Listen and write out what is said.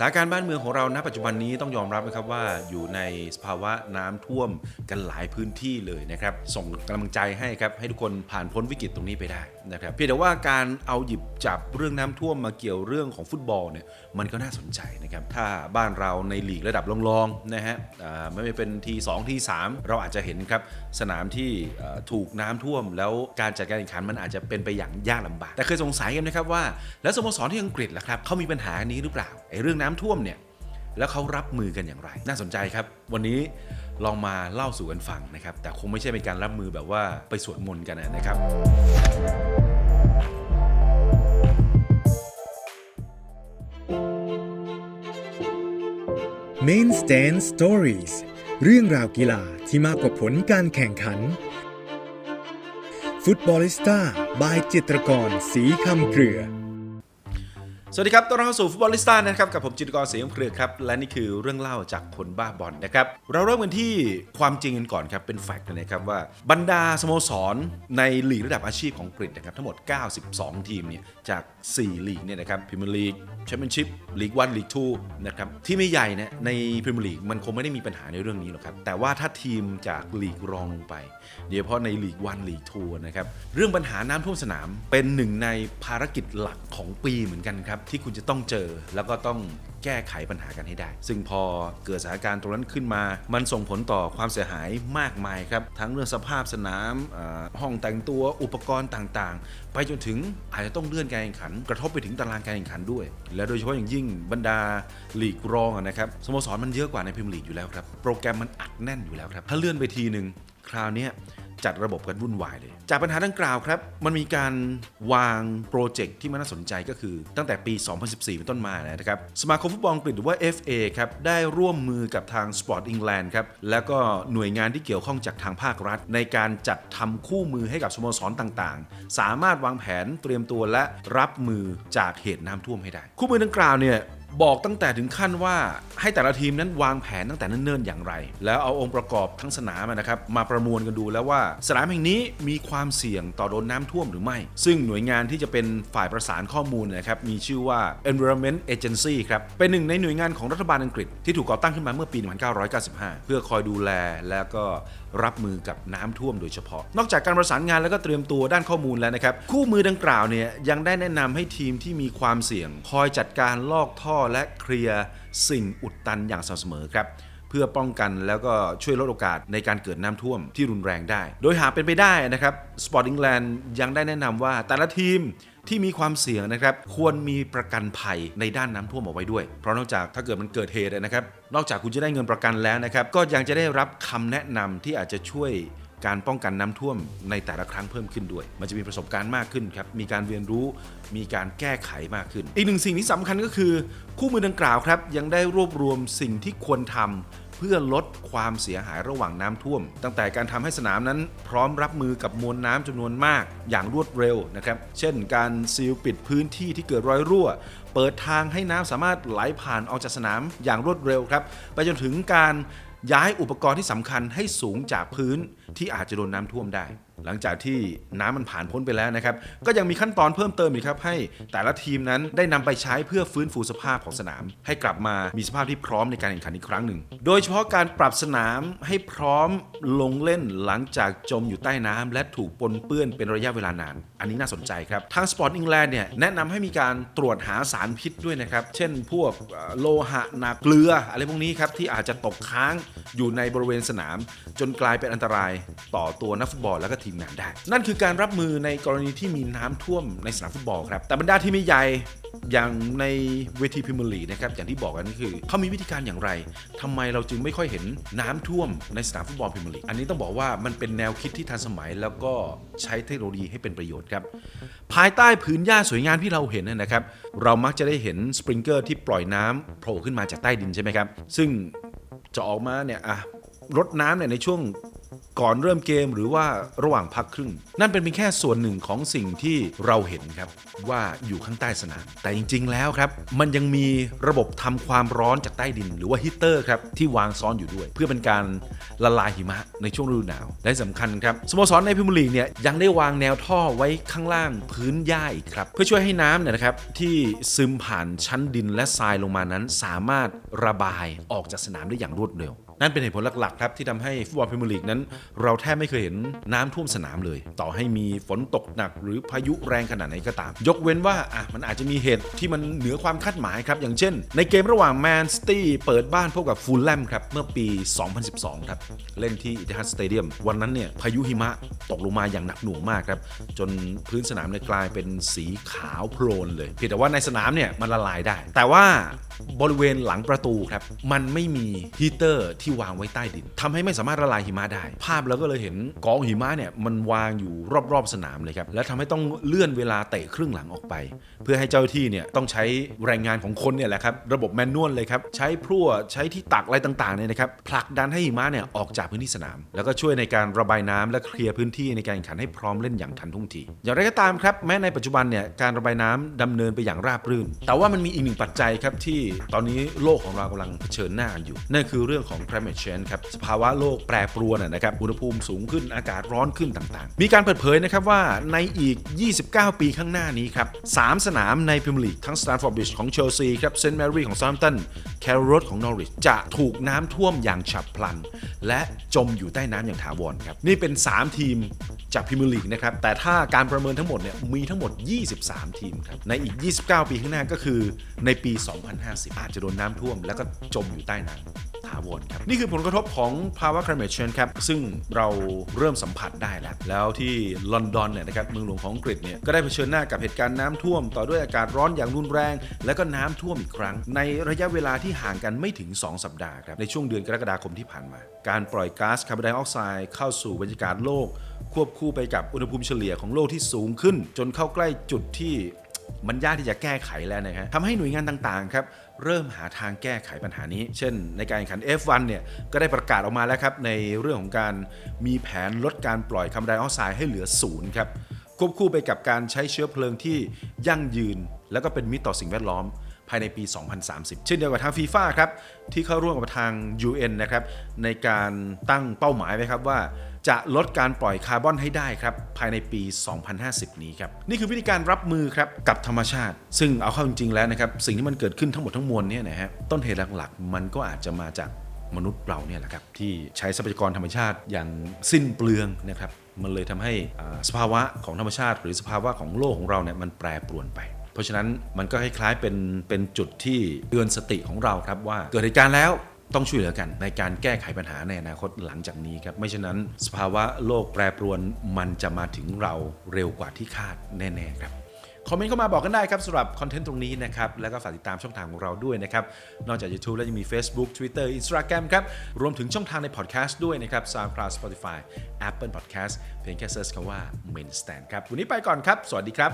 สถานการณ์บ้านเมืองของเราณปัจจุบันนี้ต้องยอมรับนะครับว่าอยู่ในสภาวะน้ำท่วมกันหลายพื้นที่เลยนะครับ ส่งกำลังใจให้ครับให้ทุกคนผ่านพ้นวิกฤตตรงนี้ไปได้นะครับเพียงแต่ว่าการเอาหยิบจับเรื่องน้ำท่วมมาเกี่ยวเรื่องของฟุตบอลเนี่ยมันก็น่าสนใจนะครับถ้าบ้านเราในลีกระดับรองๆนะฮะไม่ว่าเป็นที2ที3 เราอาจจะเห็นครับสนามที่ถูกน้ำท่วม แล้วการจัดการแข่งขันมันอาจจะเป็นไปอย่างยากลำบากแต่เคยสงสัยกันนะครับว่า แล้วสโมสรที่อังกฤษล่ะครับเขามีปัญหานี้หรือเปล่าไอ้เรื่องน้ำท่วมเนี่ยแล้วเขารับมือกันอย่างไร น่าสนใจครับ วันนี้ลองมาเล่าสู่กันฟังนะครับ แต่คงไม่ใช่เป็นการรับมือแบบว่าไปสวดมนต์กันนะครับ Main Stand Stories เรื่องราวกีฬาที่มากกว่าผลการแข่งขัน ฟุตบอลิสต้าบายจิตรกรสีคำเกลือ สวัสดีครับ ต้อนรับเข้าสู่ฟุตบอลลิสต้านะครับ กับผมจิตรกรเสียงเครือครับ และนี่คือเรื่องเล่าจากคนบ้าบอลนะครับ เราเริ่มกันที่ความจริงกันก่อนครับ เป็นแฟกต์นะครับว่าบรรดาสโมสรในลีกระดับอาชีพของกรีกนะครับ ทั้งหมด 92 ทีมเนี่ยจาก 4 ลีกเนี่ยนะครับพรีเมียร์ลีกแชมเปี้ยนชิพลีกวันลีกทูนะครับที่ไม่ใหญ่เนี่ยในพรีเมียร์ลีกมันคงไม่ได้มีปัญหาในเรื่องนี้หรอกครับแต่ว่าถ้าทีมจากลีกรองลงไปโดยเฉพาะในลีกวันลีกทูนะครับเรื่องปัญหาน้ำท่วมสนามเป็นหนึ่งในภารกิจหลักของปีเหมือนกันครับที่คุณจะต้องเจอแล้วก็ต้องแก้ไขปัญหากันให้ได้ ซึ่งพอเกิดสถานการณ์ตรงนั้นขึ้นมา มันส่งผลต่อความเสียหายมากมายครับ ทั้งเรื่องสภาพสนามห้องแต่งตัวอุปกรณ์ต่างๆ ไปจนถึงอาจจะต้องเลื่อนการแข่งขัน กระทบไปถึงตารางการแข่งขันด้วย และโดยเฉพาะอย่างยิ่งบรรดาลีกรองนะครับสโมสรมันเยอะกว่าในพรีเมียร์ลีกอยู่แล้วครับ โปรแกรมมันอัดแน่นอยู่แล้วครับ ถ้าเลื่อนไปทีหนึ่งคราวนี้ จัดระบบกันวุ่นวายเลย จากปัญหาดังกล่าวครับ มันมีการวางโปรเจกต์ที่มันน่าสนใจก็คือตั้งแต่ปี 2014 เป็นต้นมานะครับ สมาคมฟุตบอลอังกฤษหรือว่า FA ครับ ได้ร่วมมือกับทาง Sport England ครับ แล้วก็หน่วยงานที่เกี่ยวข้องจากทางภาครัฐ ในการจัดทำคู่มือให้กับสโมสรต่างๆ สามารถวางแผนเตรียมตัวและรับมือจากเหตุน้ำท่วมให้ได้ คู่มือดังกล่าวเนี่ย บอกตั้งแต่ถึงขั้นว่าให้แต่ละทีมนั้นวางแผนตั้งแต่เนิ่นๆอย่างไร แล้วเอาองค์ประกอบทั้งสนามนะครับมาประมวลกันดูแล้วว่า สนามแห่งนี้มีความเสี่ยงต่อโดนน้ำท่วมหรือไม่ ซึ่งหน่วยงานที่จะเป็นฝ่ายประสานข้อมูลนะครับมีชื่อว่า Environment Agency ครับเป็นหนึ่งในหน่วยงานของรัฐบาลอังกฤษที่ถูกก่อตั้งขึ้นมาเมื่อปี 1995 เพื่อคอยดูแลแล้วก็รับมือกับน้ำท่วมโดยเฉพาะ นอกจากการประสานงานแล้วก็เตรียมตัวด้านข้อมูลแล้วนะครับคู่มือดังกล่าวเนี่ยยังได้แนะนำให้ทีมที่มีความเสี่ยง คอยจัดการลอกท่อและเคลียร์สิ่งอุดตันอย่างสม่ำเสมอครับเพื่อป้องกันแล้วก็ช่วยลดโอกาสในการเกิดน้ำท่วมที่รุนแรงได้ โดยหากเป็นไปได้นะครับ Sport England ยังได้แนะนำว่าแต่ละทีมที่มีความเสี่ยงนะครับ ควรมีประกันภัยในด้านน้ำท่วมเอาไว้ด้วย เพราะนอกจากถ้าเกิดมันเกิดเหตุนะครับ นอกจากคุณจะได้เงินประกันแล้วนะครับ ก็ยังจะได้รับคำแนะนำที่อาจจะช่วย การป้องกันน้ำท่วมในแต่ละครั้งเพิ่มขึ้นด้วย มันจะมีประสบการณ์มากขึ้นครับ มีการเรียนรู้ มีการแก้ไขมากขึ้น อีกหนึ่งสิ่งที่สำคัญก็คือ คู่มือดังกล่าวครับ ยังได้รวบรวมสิ่งที่ควรทำเพื่อลดความเสียหายระหว่างน้ำท่วม ตั้งแต่การทำให้สนามนั้นพร้อมรับมือกับมวลน้ำจำนวนมากอย่างรวดเร็วนะครับ เช่น การซีลปิดพื้นที่ที่เกิดรอยรั่ว เปิดทางให้น้ำสามารถไหลผ่านออกจากสนามอย่างรวดเร็วครับ ไปจนถึงการ ย้ายอุปกรณ์ที่สำคัญให้สูงจากพื้นที่อาจจะโดนน้ำท่วมได้ หลังจากที่น้ำมันผ่านพ้นไปแล้วนะครับ ก็ยังมีขั้นตอนเพิ่มเติมอีกครับ ให้แต่ละทีมนั้นได้นำไปใช้เพื่อฟื้นฟูสภาพของสนาม ให้กลับมามีสภาพที่พร้อมในการแข่งขันอีกครั้งหนึ่ง โดยเฉพาะการปรับสนามให้พร้อมลงเล่นหลังจากจมอยู่ใต้น้ำและถูกปนเปื้อนเป็นระยะเวลานาน อันนี้น่าสนใจครับ ทาง Sport England เนี่ยแนะนำให้มีการตรวจหาสารพิษด้วยนะครับ เช่น พวกโลหะหนักเกลืออะไรพวกนี้ครับที่อาจจะตกค้างอยู่ในบริเวณสนาม จนกลายเป็นอันตรายต่อตัวนักฟุตบอลและก็ทีมงานได้ นั่นคือการรับมือในกรณีที่มีน้ำท่วมในสนามฟุตบอลครับแต่บรรดาที่ไม่ใหญ่อย่างในเวทีพรีเมียร์ลีนะครับอย่างที่บอกกันก็คือเขามีวิธีการอย่างไรทำไมเราจึงไม่ค่อยเห็นน้ำท่วมในสนามฟุตบอลพรีเมียร์ลีอันนี้ต้องบอกว่ามันเป็นแนวคิดที่ทันสมัยแล้วก็ใช้เทคโนโลยีให้เป็นประโยชน์ครับภายใต้ผืนหญ้าสวยงามที่เราเห็นนะครับ เรามักจะได้เห็นสปริงเกอร์ที่ปล่อยน้ำโผล่ขึ้นมาจากใต้ดินใช่ไหมครับ ซึ่งจะออกมาเนี่ยอะรดน้ำเนี่ยในช่วง ก่อนเริ่มเกมหรือว่าระหว่างพักครึ่ง นั่นเป็นเพียงแค่ส่วนหนึ่งของสิ่งที่เราเห็นครับว่าอยู่ข้างใต้สนาม แต่จริง ๆ แล้วครับ มันยังมีระบบทำความร้อนจากใต้ดิน หรือว่าฮีเตอร์ครับที่วางซ้อนอยู่ด้วย เพื่อเป็นการละลายหิมะในช่วงฤดูหนาวและสำคัญครับสโมสรในพรีเมียร์ลีกเนี่ยยังได้วางแนวท่อไว้ข้างล่างพื้นหญ้าอีกครับเพื่อช่วยให้น้ำเนี่ยนะครับที่ซึมผ่านชั้นดินและทรายลงมานั้น สามารถระบายออกจากสนามได้อย่างรวดเร็ว นั่นเป็นเหตุผลหลักๆครับที่ทำให้ฟุตบอลพรีเมียร์ลีกนั้น เราแทบไม่เคยเห็นน้ำท่วมสนามเลย ต่อให้มีฝนตกหนักหรือพายุแรงขนาดไหนก็ตาม ยกเว้นว่าอะมันอาจจะมีเหตุที่มันเหนือความคาดหมายครับ อย่างเช่น ในเกมระหว่างแมนซิตี้เปิดบ้านพบกับฟูลแลมครับ เมื่อปี 2012 ครับ เล่นที่อิติฮัดสเตเดียมวันนั้นเนี่ยพายุหิมะตกลงมาอย่างหนักหน่วงมากครับ จนพื้นสนามเนี่ยกลายเป็นสีขาวโพลนเลยเพียงแต่ว่าในสนามเนี่ยมันละลายได้ แต่ว่า บริเวณหลังประตูครับ มันไม่มีฮีเตอร์ที่วางไว้ใต้ดินทำให้ไม่สามารถละลายหิมะได้ ภาพเราก็เลยเห็นกองหิมะเนี่ยมันวางอยู่รอบๆสนามเลยครับ และทำให้ต้องเลื่อนเวลาเตะครึ่งหลังออกไป เพื่อให้เจ้าหน้าที่เนี่ยต้องใช้แรงงานของคนเนี่ยแหละครับ ระบบแมนนวลเลยครับ ใช้พลั่วใช้ที่ตักอะไรต่างๆเนี่ยนะครับผลักดันให้หิมะเนี่ยออกจากพื้นที่สนาม แล้วก็ช่วยในการระบายน้ำและเคลียร์พื้นที่ในการแข่งขันให้พร้อมเล่นอย่างทันท่วงที อย่างไรก็ตามครับแม้ในปัจจุบันเนี่ยการระบายน้ำดำเนินไปอย่างราบรื่น แต่ว่ามันมีอีกหนึ่งปัจจัยครับที่ตอนนี้โลกของเรากำลังเผชิญหน้าอยู่ นั่นคือเรื่องของ climate change ครับสภาวะโลกแปรปรวนนะครับอุณหภูมิสูงขึ้นอากาศร้อนขึ้นต่างๆ มีการเปิดเผยนะครับว่าในอีก 29 ปีข้างหน้านี้ครับสามสนามในพรีเมียร์ลีกทั้ง Stamford Bridge ของเชลซีครับเซนต์แมรี่ของ Southampton แคโรร d ของ Norwich จะถูกน้ำท่วมอย่างฉับพลัน และจมอยู่ใต้น้ำอย่างถาวรครับนี่เป็น 3 ทีมจากพรีเมียร์ลีกนะครับแต่ถ้าการประเมินทั้งหมดเนี่ยมีทั้งหมด 23 ทีมครับในอีก 29 ปีข้างหน้าก็คือในปี 2050อาจจะโดนน้ำท่วม แล้วก็จมอยู่ใต้น้ำถาวรครับ นี่คือผลกระทบของภาวะ climate change ครับ ซึ่งเราเริ่มสัมผัสได้แล้ว แล้วที่ลอนดอนเนี่ยนะครับเมืองหลวงของอังกฤษเนี่ยก็ได้เผชิญหน้ากับเหตุการณ์น้ำท่วม ต่อด้วยอากาศร้อนอย่างรุนแรง แล้วก็น้ำท่วมอีกครั้ง ในระยะเวลาที่ห่างกันไม่ถึง 2 สัปดาห์ครับในช่วงเดือนกรกฎาคมที่ผ่านมา การปล่อยก๊าซคาร์บอนไดออกไซด์เข้าสู่บรรยากาศโลก ควบคู่ไปกับอุณหภูมิเฉลี่ยของโลกที่สูงขึ้น จนเข้าใกล้จุดที่ มันยากที่จะแก้ไขแล้วนะฮะทำให้หน่วยงานต่างๆครับเริ่มหาทางแก้ไขปัญหานี้ เช่น ในการแข่งขัน F1 เนี่ยก็ได้ประกาศออกมาแล้วครับในเรื่องของการมีแผนลดการปล่อยคาร์บอนไดออกไซด์ให้เหลือศูนย์ครับควบคู่ไปกับการใช้เชื้อเพลิงที่ยั่งยืน แล้วก็เป็นมิตรต่อสิ่งแวดล้อมภายในปี 2030 เช่นเดียวกับทางฟีฟ่าครับที่เข้าร่วมกับทาง UN นะครับในการตั้งเป้าหมายไว้ครับว่า จะลดการปล่อยคาร์บอนให้ได้ครับภายในปี 2050 นี้ครับนี่คือวิธีการรับมือครับกับธรรมชาติ ซึ่งเอาเข้าจริงๆแล้วนะครับสิ่งที่มันเกิดขึ้นทั้งหมดทั้งมวลเนี่ยนะฮะต้นเหตุหลักๆ มันก็อาจจะมาจากมนุษย์เราเนี่ยแหละครับที่ใช้ทรัพยากรธรรมชาติอย่างสิ้นเปลืองนะครับมันเลยทำให้สภาวะของธรรมชาติ หรือสภาวะของโลกของเราเนี่ยมันแปรปรวนไป เพราะฉะนั้นมันก็คล้ายๆเป็นเป็นจุดที่เตือนสติของเราครับว่าเกิดเหตุการณ์แล้ว ต้องช่วยเหลือกันในการแก้ไขปัญหาในอนาคตหลังจากนี้ครับ ไม่เช่นนั้นสภาวะโลกแปรปรวนมันจะมาถึงเราเร็วกว่าที่คาดแน่ ๆ ครับคอมเมนต์เข้ามาบอกกันได้ครับสำหรับคอนเทนต์ตรงนี้นะครับ แล้วก็ฝากติดตามช่องทางของเราด้วยนะครับ นอกจาก YouTube แล้วยังมี Facebook Twitter Instagram ครับ รวมถึงช่องทางในพอดแคสต์ด้วยนะครับ SoundCloud Spotify Apple Podcast เพียงแค่เซิร์ชคำว่า Main Stand ครับ วันนี้ไปก่อนครับ สวัสดีครับ